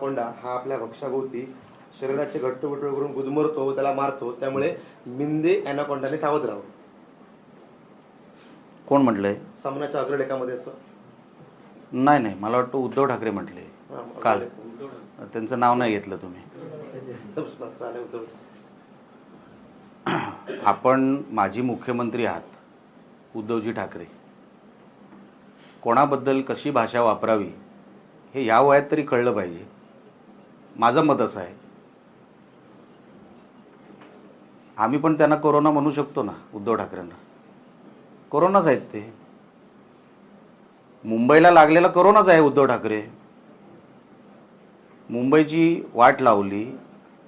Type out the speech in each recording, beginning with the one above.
Anaconda हा आपल्या भक्षाभोवती शरीराचे घट्ट गुटळ करून गुदमरतो व त्याला मारतो. त्यामुळे मिंदे अॅनाकोंडाने सावध राहावं. कोण म्हटलंय? सामन्याच्या अग्रलेखामध्ये असं. नाही नाही. मला वाटतं उद्धव ठाकरे म्हटले. काल. त्यांचं नाव नाही घेतलं तुम्ही. आपण माजी मुख्यमंत्री आहात उद्धवजी ठाकरे. कोणाबद्दल कशी भाषा वापरावी हे या वयात तरी कळलं पाहिजे. माझं मत असं आहे. आम्ही पण त्यांना कोरोना म्हणू शकतो ना उद्धव ठाकरेंना. कोरोनाच आहेत ते. मुंबईला लागलेला कोरोनाच आहे उद्धव ठाकरे. मुंबईची वाट लावली.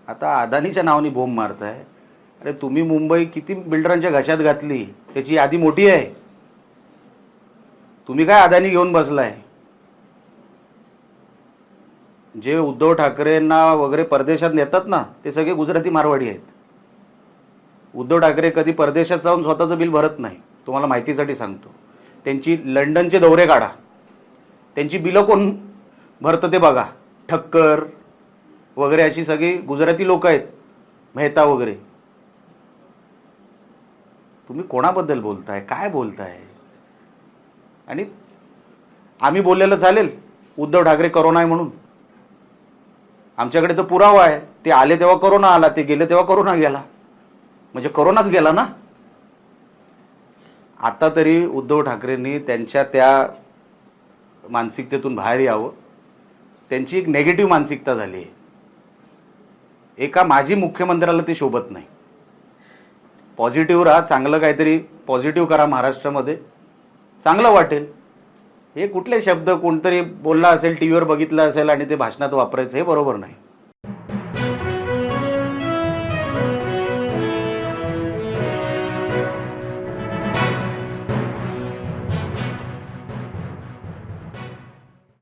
आता अदानीच्या नावाने बोंब मारताय. अरे तुम्ही मुंबई किती बिल्डरांच्या घशात घातली? त्याची यादी मोठी आहे. तुम्ही काय अदानी घेऊन बसलाय? जे उद्धव ठाकरेंना वगैरे परदेशात नेतात ना ते सगळे गुजराती मारवाडी आहेत. उद्धव ठाकरे कधी परदेशात जाऊन स्वतःचं बिल भरत नाही तुम्हाला माहितीसाठी सांगतो. त्यांची लंडनचे दौरे काढा. त्यांची बिलं कोण भरतं ते बघा. ठक्कर वगैरे अशी सगळी गुजराती लोक आहेत मेहता वगैरे. तुम्ही कोणाबद्दल बोलताय? काय बोलताय? आणि आम्ही बोललेलं चालेल. उद्धव ठाकरे करोना आहे म्हणून. आमच्याकडे तर पुरावा आहे. ते आले तेव्हा करोना आला ते गेले तेव्हा करोना गेला. म्हणजे करोनाच गेला ना? आता तरी उद्धव ठाकरेंनी त्यांच्या त्या मानसिकतेतून बाहेर यावं. त्यांची एक नेगेटिव्ह मानसिकता झाली आहे. एका माजी मुख्यमंत्र्याला ते शोभत नाही. पॉझिटिव्ह राहा चांगलं काहीतरी पॉझिटिव्ह करा महाराष्ट्रामध्ये. चांगलं वाटेल. हे कुठले शब्द कोणतरी बोलला असेल टी व्हीवर बघितलं असेल आणि ते भाषणात वापरायचं हे बरोबर नाही.